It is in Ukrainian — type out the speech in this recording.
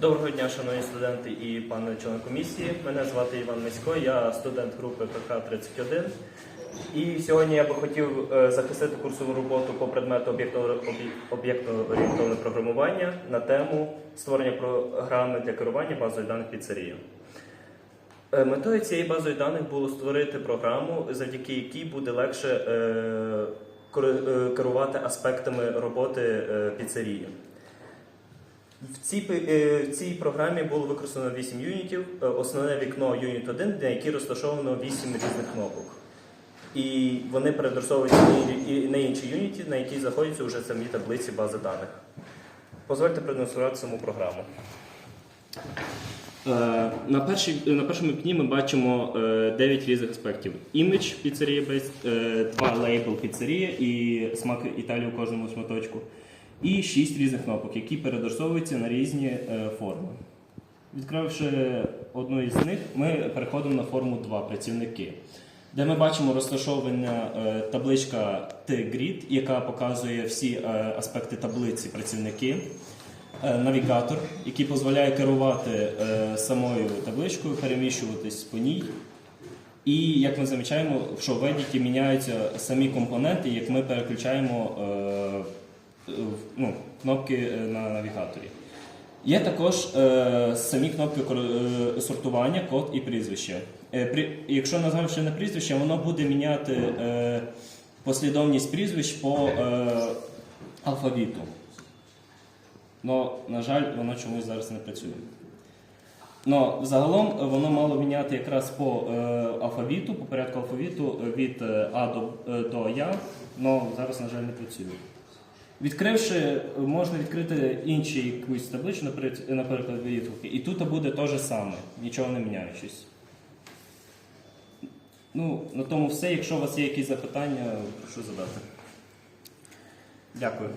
Доброго дня, шановні студенти і пане член комісії. Мене звати Іван Мисько, я студент групи ПК-31. І сьогодні я би хотів е, захистити курсову роботу по предмету об'єктно-орієнтовне програмування на тему створення програми для керування базою даних піцерії. Е, Метою цієї базою даних було створити програму, завдяки якій буде легше е, керувати аспектами роботи піцерії. В цій, е, в цій програмі було використано 8 юнітів. Е, Основне вікно юніт 1, на якій розташовано 8 різних кнопок. І вони переадресовуються на ін- інші юніті, на які знаходяться вже самі таблиці бази даних. Дозвольте продемонструвати саму програму. Е, На, першій, на першому вікні ми бачимо 9 різних аспектів: імідж піцерія е, два лейбл піцерія і смак Італії у кожному шматочку, і 6 різних кнопок, які переадресовуються на різні е, форми. Відкривши одну із них, ми переходимо на форму 2 працівники, де ми бачимо розташована е, табличка T-Grid, яка показує всі е, аспекти таблиці працівники. Навігатор, який дозволяє керувати самою табличкою, переміщуватись по ній. І як ми замічаємо, що в Edit міняються самі компоненти, як ми переключаємо ну, кнопки е, на навігаторі. Є також е, самі кнопки е, сортування, код і прізвище. Е, при, якщо ще не прізвище, воно буде міняти е, послідовність прізвищ по е, алфавіту. Но, на жаль, воно чомусь зараз не працює. Но загалом воно мало міняти якраз по е, алфавіту, по порядку алфавіту від е, А до, до Я, але зараз, на жаль, не працює. Відкривши, можна відкрити інші якусь табличку, наприклад, відгуки, і тут буде те же саме, нічого не міняючись. Ну, на тому все. Якщо у вас є якісь запитання, прошу задати. Дякую.